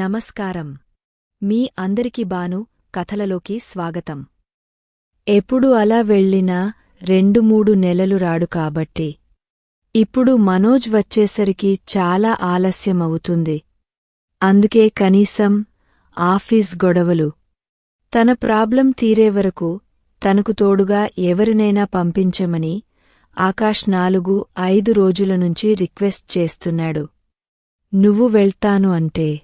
నమస్కారం. మీ అందరికి బాను కథలలోకి స్వాగతం. ఎప్పుడు అలా వెళ్ళినా రెండు మూడు నెలలు రాడు కాబట్టి. ఇప్పుడు మనోజ్ వచ్చేసరికి చాలా ఆలస్యమవుతుంది. అందుకే కనీసం ఆఫీస్ గొడవలు. తన ప్రాబ్లం తీరే వరకు తనకు తోడుగా ఎవరినైనా పంపించమని ఆకాష్ నాలుగు ఐదు రోజుల నుంచి రిక్వెస్ట్ చేస్తున్నాడు. నువ్వు వెళ్తాను అంటే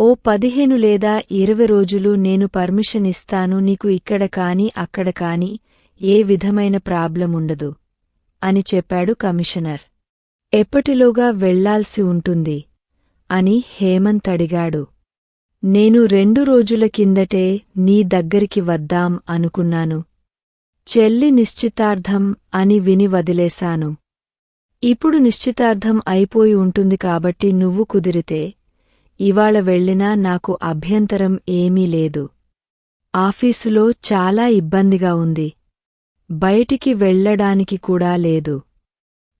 ఓ పదిహేను లేదా ఇరవై రోజులు నేను పర్మిషన్ ఇస్తాను నీకు ఇక్కడ కాని అక్కడ కాని ఏ విధమైన ప్రాబ్లముండదు అని చెప్పాడు కమిషనర్. ఎప్పటిలోగా వెళ్ళాల్సి ఉంటుంది? అని హేమంత్ అడిగాడు. నేను రెండు రోజుల కిందటే నీ దగ్గరికి వద్దాం అనుకున్నాను. చెల్లి నిశ్చితార్థం అని విని వదిలేశాను. ఇప్పుడు నిశ్చితార్థం అయిపోయి ఉంటుంది కాబట్టి నువ్వు కుదిరితే ఇవాళ వెళ్ళినా నాకు అభ్యంతరం ఏమీ లేదు. ఆఫీసులో చాలా ఇబ్బందిగా ఉంది. బయటికి వెళ్ళడానికి కూడా లేదు.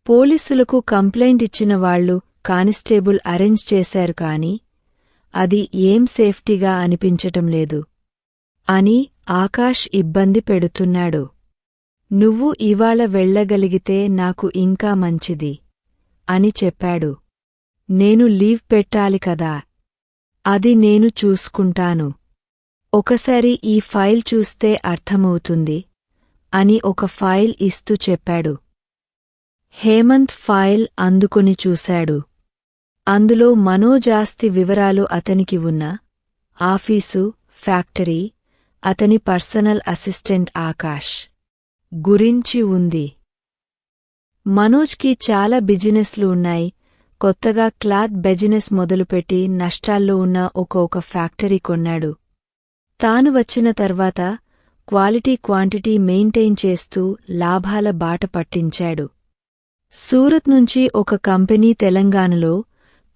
పోలీసులకు కంప్లైంట్ ఇచ్చిన వాళ్ళు కానిస్టేబుల్ అరేంజ్ చేశారు కాని అది ఏం సేఫ్టీగా అనిపించటం లేదు. అని ఆకాష్ ఇబ్బంది పెడుతున్నాడు. నువ్వు ఇవాళ వెళ్ళగలిగితే నాకు ఇంకా మంచిది అని చెప్పాడు. నేను లీవ్ పెట్టాలి కదా. అది నేను చూసుకుంటాను. ఒకసారి ఈ ఫైల్ చూస్తే అర్థమవుతుంది అని ఒక ఫైల్ ఇస్తూ చెప్పాడు. హేమంత్ ఫైల్ అందుకొని చూశాడు. అందులో మనోజాస్తి వివరాలు అతనికి ఉన్న ఆఫీసు ఫ్యాక్టరీ అతని పర్సనల్ అసిస్టెంట్ ఆకాష్ గురించి ఉంది. మనోజ్కి చాలా బిజినెస్లు ఉన్నాయి కొత్తగా క్లాత్ బిజినెస్ మొదలుపెట్టి నష్టాల్లో ఉన్న ఒక ఒక ఫ్యాక్టరీ కొన్నాడు. తాను వచ్చిన తర్వాత క్వాలిటీ క్వాంటిటీ మెయింటైన్ చేస్తూ లాభాల బాట పట్టించాడు. సూరత్ నుంచి ఒక కంపెనీ తెలంగాణలో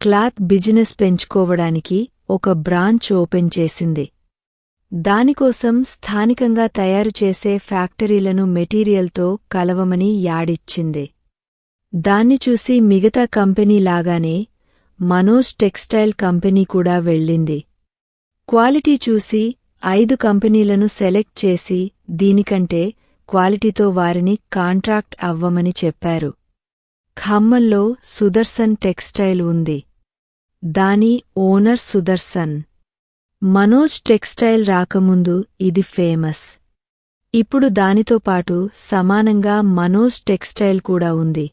క్లాత్ బిజినెస్ పెంచుకోవడానికి ఒక బ్రాంచ్ ఓపెన్ చేసింది. దానికోసం స్థానికంగా తయారు చేసే ఫ్యాక్టరీలను మెటీరియల్తో కలవమని యాడిచ్చింది. దాన్ని చూసి మిగతా కంపెనీ లాగానే మనోజ్ టెక్స్టైల్ కంపెనీ కూడా వెళ్ళింది. క్వాలిటీ చూసి ఐదు కంపెనీలను సెలెక్ట్ చేసి దీనికంటే క్వాలిటీతో వారిని కాంట్రాక్ట్ అవ్వమని చెప్పారు. ఖమ్మంలో సుదర్శన్ టెక్స్టైల్ ఉంది. దాని ఓనర్ సుదర్శన్. మనోజ్ టెక్స్టైల్ రాకముందు ఇది ఫేమస్. ఇప్పుడు దానితో పాటు సమానంగా మనోజ్ టెక్స్టైల్ కూడా ఉంది.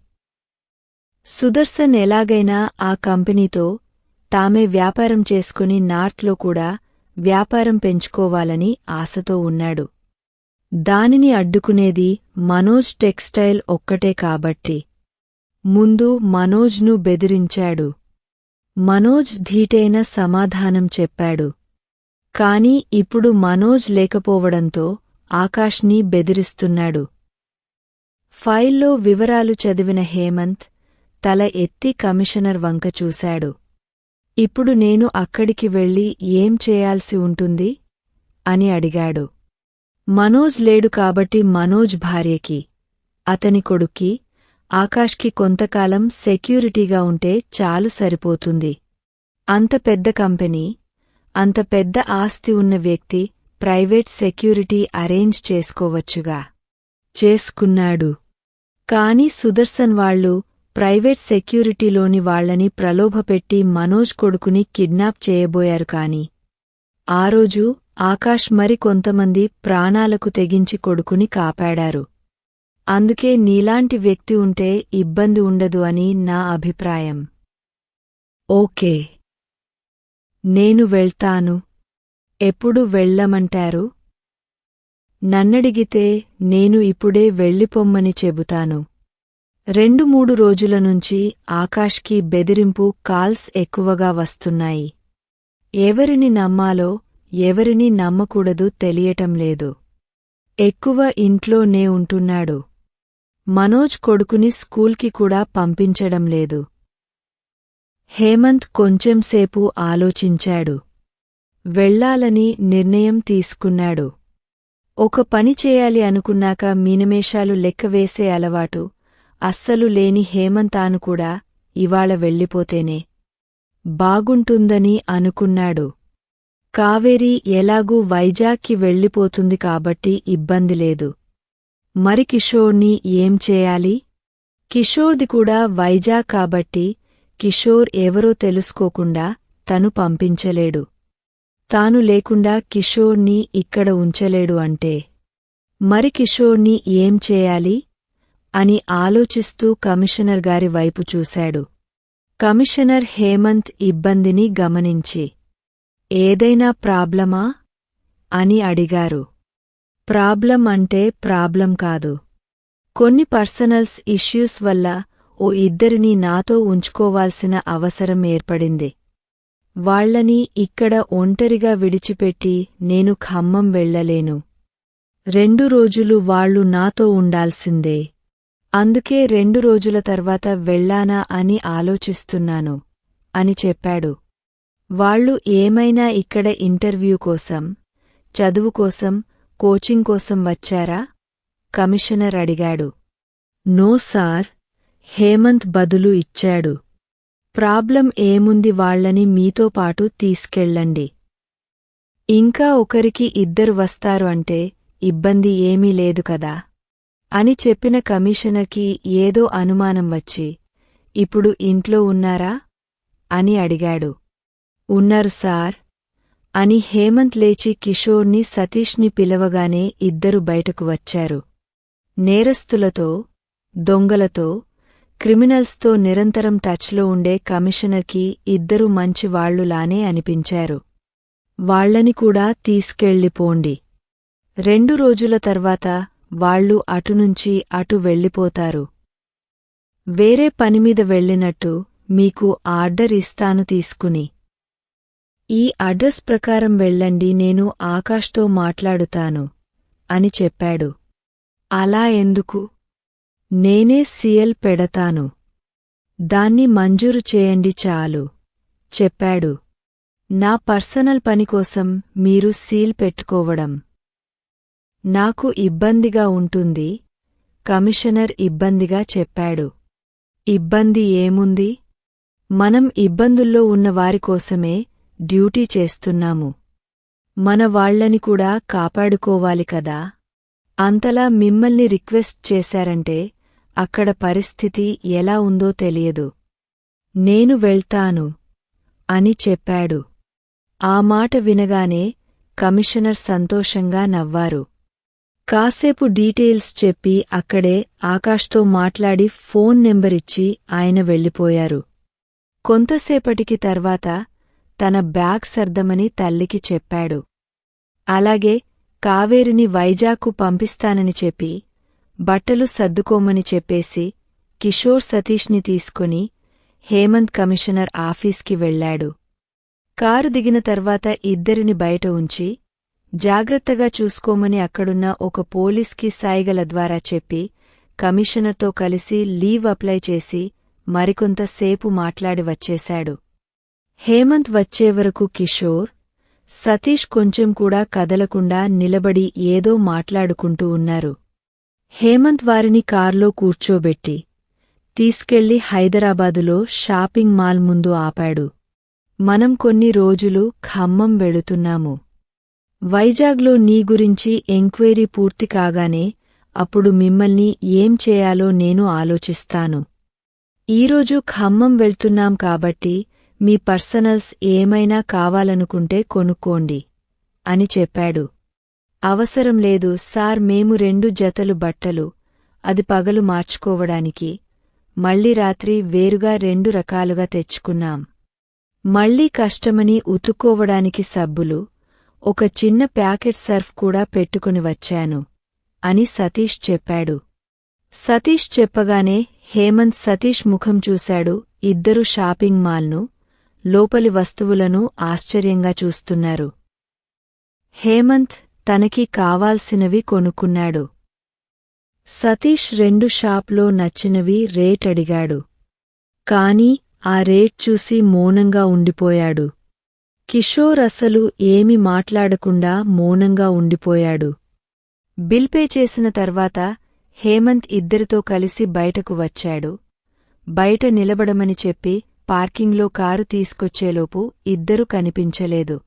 సుదర్శన్ ఎలాగైనా ఆ కంపెనీతో తామే వ్యాపారం చేసుకుని నార్త్లో కూడా వ్యాపారం పెంచుకోవాలని ఆశతో ఉన్నాడు. దానిని అడ్డుకునేది మనోజ్ టెక్స్టైల్ ఒక్కటే కాబట్టి. ముందు మనోజ్ను బెదిరించాడు. మనోజ్ ధీటైన సమాధానం చెప్పాడు. కాని ఇప్పుడు మనోజ్ లేకపోవడంతో ఆకాష్ని బెదిరిస్తున్నాడు. ఫైల్లో వివరాలు చదివిన హేమంత్ తల ఎత్తి కమిషనర్ వంక చూశాడు. ఇప్పుడు నేను అక్కడికి వెళ్ళి ఏం చేయాల్సి ఉంటుంది? అని అడిగాడు. మనోజ్ లేడు కాబట్టి మనోజ్ భార్యకి అతని కొడుక్కి ఆకాష్కి కొంతకాలం సెక్యూరిటీగా ఉంటే చాలు సరిపోతుంది. అంత పెద్ద కంపెనీ అంత పెద్ద ఆస్తి ఉన్న వ్యక్తి ప్రైవేట్ సెక్యూరిటీ అరేంజ్ చేసుకోవచ్చుగా. చేసుకున్నాడు. కాని సుదర్శన్ వాళ్ళు ప్రైవేట్ సెక్యూరిటీలోని వాళ్ళని ప్రలోభపెట్టి మనోజ్ కొడుకుని కిడ్నాప్ చేయబోయారు కాని ఆ రోజు ఆకాష్ మరి కొంతమంది ప్రాణాలకు తెగించి కొడుకుని కాపాడారు. అందుకే నీలాంటి వ్యక్తి ఉంటే ఇబ్బంది ఉండదు అని నా అభిప్రాయం. ఓకే. నేను వెళ్తాను. ఎప్పుడు వెళ్ళమంటారు? నన్నడిగితే నేను ఇప్పుడే వెళ్ళిపొమ్మని చెబుతాను. రెండు మూడు రోజుల నుంచి ఆకాష్కి బెదిరింపు కాల్స్ ఎక్కువగా వస్తున్నాయి. ఎవరిని నమ్మాలో ఎవరిని నమ్మకూడదు తెలియటం లేదు. ఎక్కువ ఇంట్లోనే ఉంటున్నాడు. మనోజ్ కొడుకుని స్కూల్కి కూడా పంపించడం లేదు. హేమంత్ కొంచెంసేపు ఆలోచించాడు. వెళ్ళాలని నిర్ణయం తీసుకున్నాడు. ఒక పని చేయాలి అనుకున్నాక మీనమేషాలు లెక్కవేసే అలవాటు అస్సలు లేని హేమంతాను కూడా ఇవాళ వెళ్ళిపోతేనే. బాగుంటుందని అనుకున్నాడు. కావేరి ఎలాగూ వైజాగ్కి వెళ్ళిపోతుంది కాబట్టి ఇబ్బంది లేదు. మరి కిషోర్ని ఏం చేయాలి? కిషోర్ది కూడా వైజాగ్ కాబట్టి కిషోర్ ఎవరో తెలుసుకోకుండా తను పంపించలేడు. తాను లేకుండా కిషోర్ని ఇక్కడ ఉంచలేడు అంటే. మరి కిషోర్ని ఏం చేయాలి? అని ఆలోచిస్తూ కమిషనర్ గారి వైపు చూశాడు. కమిషనర్ హేమంత్ ఇబ్బందిని గమనించి ఏదైనా ప్రాబ్లమా? అని అడిగారు. ప్రాబ్లం అంటే ప్రాబ్లం కాదు. కొన్ని పర్సనల్స్ ఇష్యూస్ వల్ల ఓ ఇద్దరిని నాతో ఉంచుకోవాల్సిన అవసరం ఏర్పడింది. వాళ్ళని ఇక్కడ ఒంటరిగా విడిచిపెట్టి నేను ఖమ్మం వెళ్ళలేను. రెండు రోజులు వాళ్ళు నాతో ఉండాల్సిందే. అందుకే రెండు రోజుల తర్వాత వెళ్ళానా అని ఆలోచిస్తున్నాను అని చెప్పాడు. వాళ్ళు ఏమైనా ఇక్కడ ఇంటర్వ్యూ కోసం చదువు కోసం కోచింగ్ కోసం వచ్చారా? కమిషనర్ అడిగాడు. నో సార్ హేమంత్ బదులు ఇచ్చాడు. ప్రాబ్లం ఏముంది వాళ్ళని మీతో పాటు తీసుకెళ్ళండి. ఇంకా ఒకరికి ఇద్దరు వస్తారు అంటే ఇబ్బంది ఏమీ లేదు కదా? అని చెప్పిన కమిషనర్కి ఏదో అనుమానం వచ్చి ఇప్పుడు ఇంట్లో ఉన్నారా? అని అడిగాడు. ఉన్నారు సార్ అని హేమంత్ లేచి కిషోర్ని సతీష్ని పిలవగానే ఇద్దరు బయటకు వచ్చారు. నేరస్తులతో దొంగలతో క్రిమినల్స్తో నిరంతరం టచ్లో ఉండే కమిషనర్కి ఇద్దరు మంచివాళ్ళులానే అనిపించారు. వాళ్ళని కూడా తీసుకెళ్ళిపోండి. రెండు రోజుల తర్వాత వాళ్ళు అటునుంచి అటు వెళ్ళిపోతారు. వేరే పనిమీద వెళ్ళినట్టు మీకు ఆర్డర్ ఇస్తాను తీసుకుని. ఈ అడ్రస్ ప్రకారం వెళ్ళండి నేను ఆకాష్తో మాట్లాడుతాను అని చెప్పాడు. అలా ఎందుకు? నేనే సీఎల్ పెడతాను. దాన్ని మంజూరు చేయండి చాలు చెప్పాడు. నా పర్సనల్ పనికోసం మీరు సీల్ పెట్టుకోవడం. నాకు ఇబ్బందిగా ఉంటుంది కమిషనర్ ఇబ్బందిగా చెప్పాడు. ఇబ్బంది ఏముంది? మనం ఇబ్బందుల్లో ఉన్నవారికోసమే డ్యూటీ చేస్తున్నాము. మన వాళ్ళని కూడా కాపాడుకోవాలి కదా? అంతలా మిమ్మల్ని రిక్వెస్ట్ చేశారంటే అక్కడ పరిస్థితి ఎలా ఉందో తెలియదు. నేను వెళ్తాను అని చెప్పాడు. ఆ మాట వినగానే కమిషనర్ సంతోషంగా నవ్వారు. కాసేపు డీటెయిల్స్ చెప్పి అక్కడే ఆకాష్తో మాట్లాడి ఫోన్ నెంబరిచ్చి ఆయన వెళ్ళిపోయారు. కొంతసేపటికి తర్వాత తన బ్యాగ్ సర్దమని తల్లికి చెప్పాడు. అలాగే కావేరిని వైజాగ్కు పంపిస్తానని చెప్పి బట్టలు సర్దుకోమని చెప్పేసి కిషోర్ సతీష్ని తీసుకుని హేమంత్ కమిషనర్ ఆఫీస్కి వెళ్ళాడు కారు దిగిన తర్వాత ఇద్దరిని బయట ఉంచి జాగ్రత్తగా చూసుకోమని అక్కడున్న ఒక పోలీస్కి సాయిగల ద్వారా చెప్పి కమిషనర్తో కలిసి లీవ్ అప్లై చేసి మరికొంతసేపు మాట్లాడి వచ్చేశాడు. హేమంత్ వచ్చేవరకు కిషోర్ సతీష్ కొంచెం కూడా కదలకుండా నిలబడి ఏదో మాట్లాడుకుంటూ ఉన్నారు. హేమంత్ వారిని కార్లో కూర్చోబెట్టి తీసుకెళ్ళి హైదరాబాదులో షాపింగ్ మాల్ ముందు ఆపాడు. మనం కొన్ని రోజులు ఖమ్మం వెళుతున్నాము. వైజాగ్లో నీ గురించి ఎంక్వైరీ పూర్తి కాగానే అప్పుడు మిమ్మల్ని ఏం చేయాలో నేను ఆలోచిస్తాను. ఈరోజు ఖమ్మం వెళ్తున్నాం కాబట్టి మీ పర్సనల్స్ ఏమైనా కావాలనుకుంటే కొనుక్కోండి అని చెప్పాడు. అవసరం లేదు సార్ మేము రెండు జతలు బట్టలు అది పగలు మార్చుకోవడానికి మళ్ళీ రాత్రి వేరుగా రెండు రకాలుగా తెచ్చుకున్నాం. మళ్ళీ కష్టమని ఉతుక్కోవడానికి సబ్బులు ఒక చిన్న ప్యాకెట్ సర్ఫ్ కూడా పెట్టుకుని వచ్చాను అని సతీష్ చెప్పాడు. సతీష్ చెప్పగానే హేమంత్ సతీష్ ముఖం చూశాడు ఇద్దరు షాపింగ్ మాల్ను లోపలి వస్తువులను ఆశ్చర్యంగా చూస్తున్నారు. హేమంత్ తనకి కావాల్సినవి కొనుక్కున్నాడు. సతీష్ రెండు షాప్లో నచ్చినవి రేట్ అడిగాడు. కాని ఆ రేట్ చూసి మౌనంగా ఉండిపోయాడు. కిషోర్ అసలు ఏమి మాట్లాడకుండా మౌనంగా ఉండిపోయాడు. బిల్ పే చేసిన తర్వాత హేమంత్ ఇద్దరితో కలిసి బయటకు వచ్చాడు. బయట నిలబడమని చెప్పి పార్కింగ్లో కారు తీసుకొచ్చేలోపు ఇద్దరు కనిపించలేదు.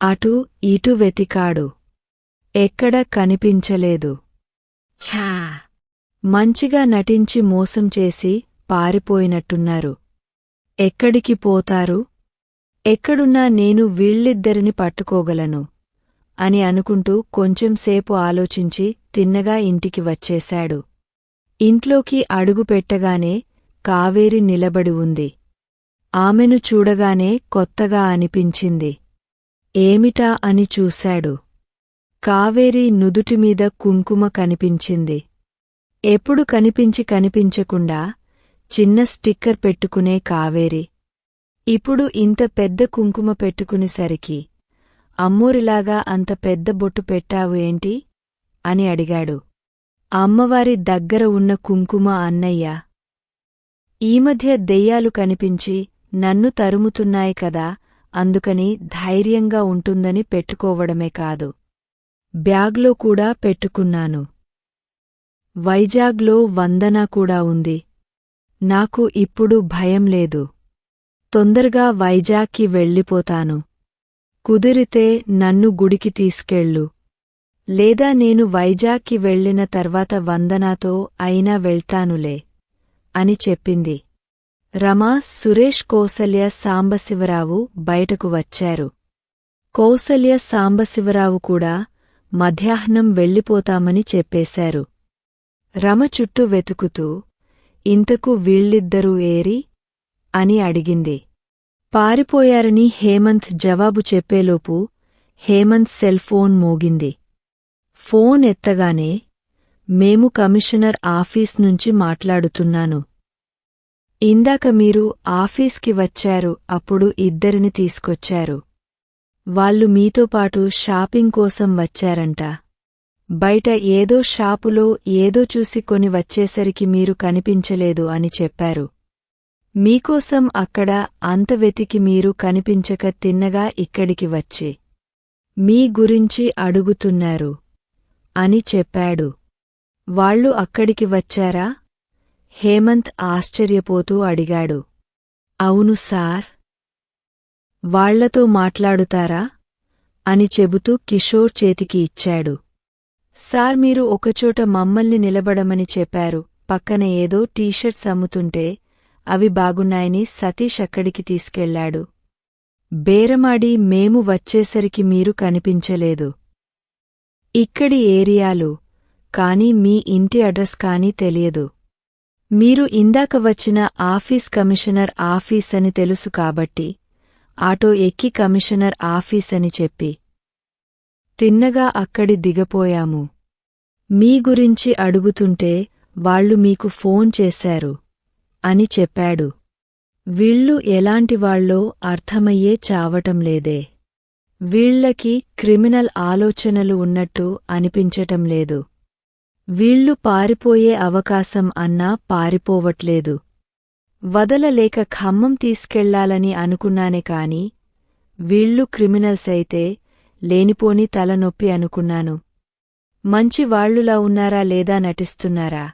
అటు ఇటు వెతికాడు. ఎక్కడ కనిపించలేదు. ఛా! మంచిగా నటించి మోసం చేసి పారిపోయినట్టున్నారు. ఎక్కడికి పోతారు? ఎక్కడున్నా నేను వీళ్ళిద్దరిని పట్టుకోగలను అని అనుకుంటూ కొంచెంసేపు ఆలోచించి తిన్నగా ఇంటికి వచ్చేశాడు. ఇంట్లోకి అడుగు పెట్టగానే కావేరి నిలబడి ఉంది. ఆమెను చూడగానే కొత్తగా అనిపించింది. ఏమిటా అని చూశాడు. కావేరి నుదుటిమీద కుంకుమ కనిపించింది. ఎప్పుడు కనిపించి కనిపించకుండా చిన్న స్టిక్కర్ పెట్టుకునే కావేరి ఇప్పుడు ఇంత పెద్ద కుంకుమ పెట్టుకునేసరికి అమ్మూరిలాగా అంత పెద్ద బొట్టు పెట్టావు ఏంటి? అని అడిగాడు. అమ్మవారి దగ్గర ఉన్న కుంకుమ అన్నయ్య. ఈ మధ్య దెయ్యాలు కనిపించి నన్ను తరుముతున్నాయి కదా అందుకని ధైర్యంగా ఉంటుందని పెట్టుకోవడమే కాదు. బ్యాగ్లో కూడా పెట్టుకున్నాను. వైజాగ్లో వందనా కూడా ఉంది. నాకు ఇప్పుడు భయం లేదు. తొందరగా వైజాగ్కి వెళ్ళిపోతాను. కుదిరితే నన్ను గుడికి తీసుకెళ్ళు. లేదా నేను వైజాగ్కి వెళ్ళిన తర్వాత వందనాతో అయినా వెళ్తానులే అని చెప్పింది. రమా సురేష్ కౌసల్య సాంబశివరావు బయటకు వచ్చారు. కోసల్య సాంబశివరావు కూడా మధ్యాహ్నం వెళ్ళిపోతామని చెప్పేశారు. రమ చుట్టూ వెతుకుతూ ఇంతకు వీళ్ళిద్దరూ ఏరి అని అడిగింది. పారిపోయారని హేమంత్ జవాబు చెప్పేలోపు హేమంత్ సెల్ ఫోన్ మోగింది. ఫోన్ ఎత్తగానే మేము కమిషనర్ ఆఫీస్ నుంచి మాట్లాడుతున్నాను. ఇందాక మీరు ఆఫీస్కి వచ్చారు అప్పుడు ఇద్దరిని తీసుకొచ్చారు. వాళ్ళు మీతో పాటు షాపింగ్ కోసం వచ్చారంట. బయట ఏదో షాపులో ఏదో చూసి కొని వచ్చేసరికి మీరు కనిపించలేదు అని చెప్పారు. మీకోసం అక్కడ అంత వెతికి మీరు కనిపించక తిన్నగా ఇక్కడికి వచ్చి. మీ గురించి అడుగుతున్నారు. అని చెప్పాడు. వాళ్ళు అక్కడికి వచ్చారా? హేమంత్ ఆశ్చర్యపోతూ అడిగాడు. అవును సార్. వాళ్ళతో మాట్లాడుతారా? అని చెబుతూ కిషోర్ చేతికి ఇచ్చాడు. సార్ మీరు ఒకచోట మమ్మల్ని నిలబడమని చెప్పారు. పక్కన ఏదో టీషర్ట్స్ అమ్ముతుంటే అవి బాగున్నాయని సతీష్ అక్కడికి తీసుకెళ్ళాడు. బేరమాడి మేము వచ్చేసరికి మీరు కనిపించలేదు. ఇక్కడి ఏరియాలు కాని మీ ఇంటి అడ్రస్ కానీ తెలియదు. మీరు ఇందాక వచ్చిన ఆఫీస్ కమిషనర్ ఆఫీస్ అని తెలుసు కాబట్టి ఆటో ఎక్కి కమిషనర్ ఆఫీస్ అని చెప్పి. తిన్నగా అక్కడి దిగపోయాము. మీ గురించి అడుగుతుంటే వాళ్ళు మీకు ఫోన్ చేశారు. అని చెప్పాడు. వీళ్ళు ఎలాంటివాళ్ళో అర్థమయ్యే చావటం లేదే. వీళ్ళకి క్రిమినల్ ఆలోచనలు ఉన్నట్టు అనిపించటం లేదు. వీళ్ళు పారిపోయే అవకాశం అన్నా పారిపోవట్లేదు. వదలలేక ఖమ్మం తీసుకెళ్ళాలని అనుకున్నానే కాని వీళ్ళు క్రిమినల్స్ అయితే లేనిపోని తలనొప్పి అనుకున్నాను. మంచివాళ్ళులా ఉన్నారా లేదా నటిస్తున్నారా?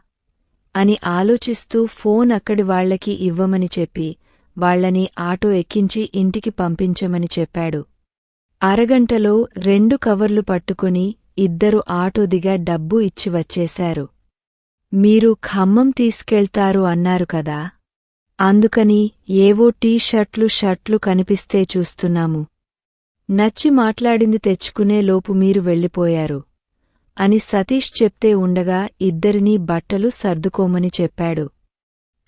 అని ఆలోచిస్తూ ఫోన్ అక్కడి వాళ్ళకి ఇవ్వమని చెప్పి వాళ్ళని ఆటో ఎక్కించి ఇంటికి పంపించమని చెప్పాడు. అరగంటలో రెండు కవర్లు పట్టుకుని ఇద్దరు ఆటో దిగా డబ్బు ఇచ్చి వచ్చేశారు. మీరు ఖమ్మం తీసుకెళ్తారు అన్నారు కదా. అందుకని ఏవో టీ షర్ట్లు షర్ట్లు కనిపిస్తే చూస్తున్నాము. నచ్చి మాట్లాడింది తెచ్చుకునే లోపు మీరు వెళ్ళిపోయారు. అని సతీష్ చెప్తే ఉండగా ఇద్దరినీ బట్టలు సర్దుకోమని చెప్పాడు.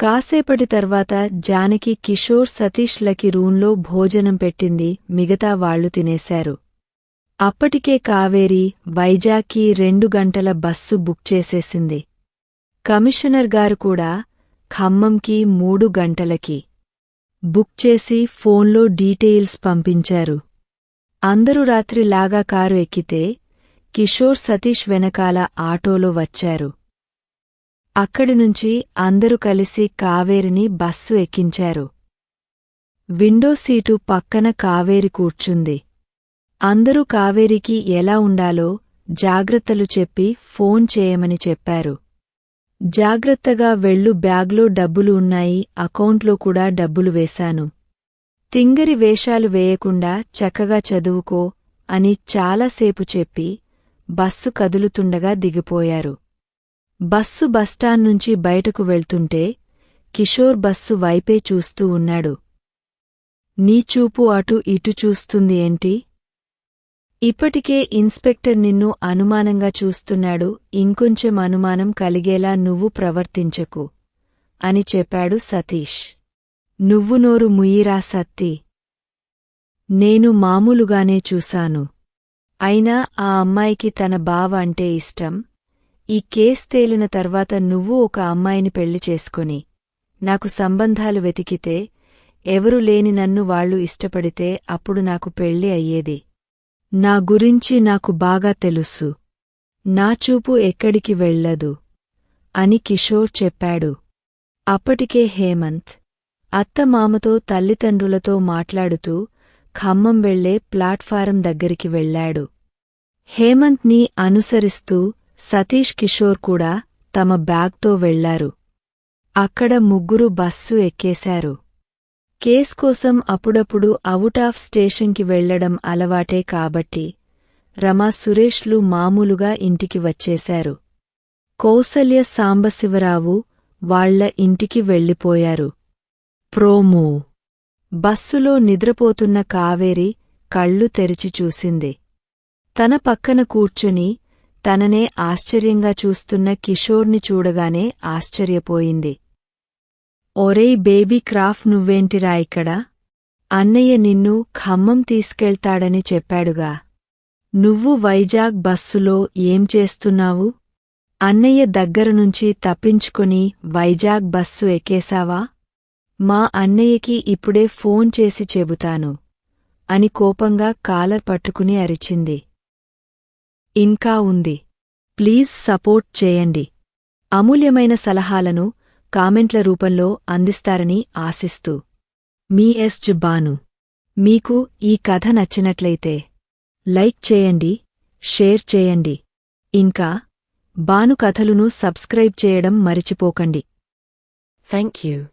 కాసేపటి తర్వాత జానకి కిషోర్ సతీష్లకి రూంలో భోజనం పెట్టింది మిగతా వాళ్ళు తినేశారు. అప్పటికే కావేరి వైజాగ్కి రెండు గంటల బస్సు బుక్ చేసేసింది. కమిషనర్ గారు కూడా ఖమ్మంకి మూడు గంటలకి బుక్ చేసి ఫోన్లో డీటెయిల్స్ పంపించారు. అందరూ రాత్రి లాగా కారు ఎక్కితే కిషోర్ సతీష్ వెనకాల ఆటోలో వచ్చారు. అక్కడినుంచి అందరూ కలిసి కావేరిని బస్సు ఎక్కించారు. విండో సీటు పక్కన కావేరి కూర్చుంది. అందరూ కావేరికి ఎలా ఉండాలో జాగ్రత్తలు చెప్పి ఫోన్ చేయమని చెప్పారు. జాగ్రత్తగా వెళ్ళు బ్యాగ్లో డబ్బులు ఉన్నాయి అకౌంట్లో కూడా డబ్బులు వేశాను. తింగరి వేషాలు వేయకుండా చక్కగా చదువుకో అని చాలాసేపు చెప్పి బస్సు కదులుతుండగా దిగిపోయారు. బస్సు బస్టాండ్ బయటకు వెళ్తుంటే కిషోర్ బస్సు వైపే చూస్తూ ఉన్నాడు. నీ చూపు అటు ఇటు చూస్తుంది ఏంటి? ఇప్పటికే ఇన్స్పెక్టర్ నిన్ను అనుమానంగా చూస్తున్నాడు ఇంకొంచెం అనుమానం కలిగేలా నువ్వు ప్రవర్తించకు అని చెప్పాడు సతీష్. నువ్వు నోరు ముయ్యిరా సత్తి. నేను మామూలుగానే చూశాను. అయినా ఆ అమ్మాయికి తన బావ అంటే ఇష్టం. ఈ కేస్ తేలిన తర్వాత నువ్వు ఒక అమ్మాయిని పెళ్ళి చేసుకొని నాకు సంబంధాలు వెతికితే ఎవరు లేని నన్ను వాళ్ళు ఇష్టపడితే అప్పుడు నాకు పెళ్ళి అయ్యేది. నా గురించి నాకు బాగా తెలుసు. నా చూపు ఎక్కడికి వెళ్ళదు అని కిషోర్ చెప్పాడు. అప్పటికే హేమంత్ అత్తమామతో తల్లిదండ్రులతో మాట్లాడుతూ ఖమ్మం వెళ్ళే ప్లాట్ఫారం దగ్గరికి వెళ్ళాడు హేమంత్ని అనుసరిస్తూ సతీష్ కిషోర్ కూడా తమ బ్యాగ్తో వెళ్ళారు. అక్కడ ముగ్గురు బస్సు ఎక్కేశారు. కేస్ కోసం అప్పుడప్పుడు అవుట్ ఆఫ్ స్టేషన్కి వెళ్ళడం అలవాటే కాబట్టి రమా సురేష్లు మామూలుగా ఇంటికి వచ్చేశారు. కౌసల్య సాంబశివరావు వాళ్ళ ఇంటికి వెళ్ళిపోయారు. ప్రోమో బస్సులో నిద్రపోతున్న కావేరి కళ్ళు తెరిచి చూసింది. తన పక్కన కూర్చుని తననే ఆశ్చర్యంగా చూస్తున్న కిషోర్ని చూడగానే ఆశ్చర్యపోయింది. ఒరేయ్ బేబీ క్రాఫ్ నువ్వేంటిరా ఇక్కడ? అన్నయ్య నిన్ను ఖమ్మం తీసుకెళ్తాడని చెప్పాడుగా. నువ్వు వైజాగ్ బస్సులో ఏం చేస్తున్నావు? అన్నయ్య దగ్గరనుంచి తప్పించుకుని వైజాగ్ బస్సు ఎక్కేశావా? మా అన్నయ్యకి ఇప్పుడే ఫోన్ చేసి చెబుతాను. అని కోపంగా కాలర్ పట్టుకుని అరిచింది. ఇంకా ఉంది. ప్లీజ్ సపోర్ట్ చేయండి. అమూల్యమైన సలహాలను కామెంట్ల రూపంలో అందిస్తారని ఆశిస్తూ. మీ ఎస్ బాను మీకు ఈ కథ నచ్చినట్లయితే లైక్ చేయండి షేర్ చేయండి. ఇంకా బాను కథలును సబ్స్క్రైబ్ చేయడం మరిచిపోకండి. Thank you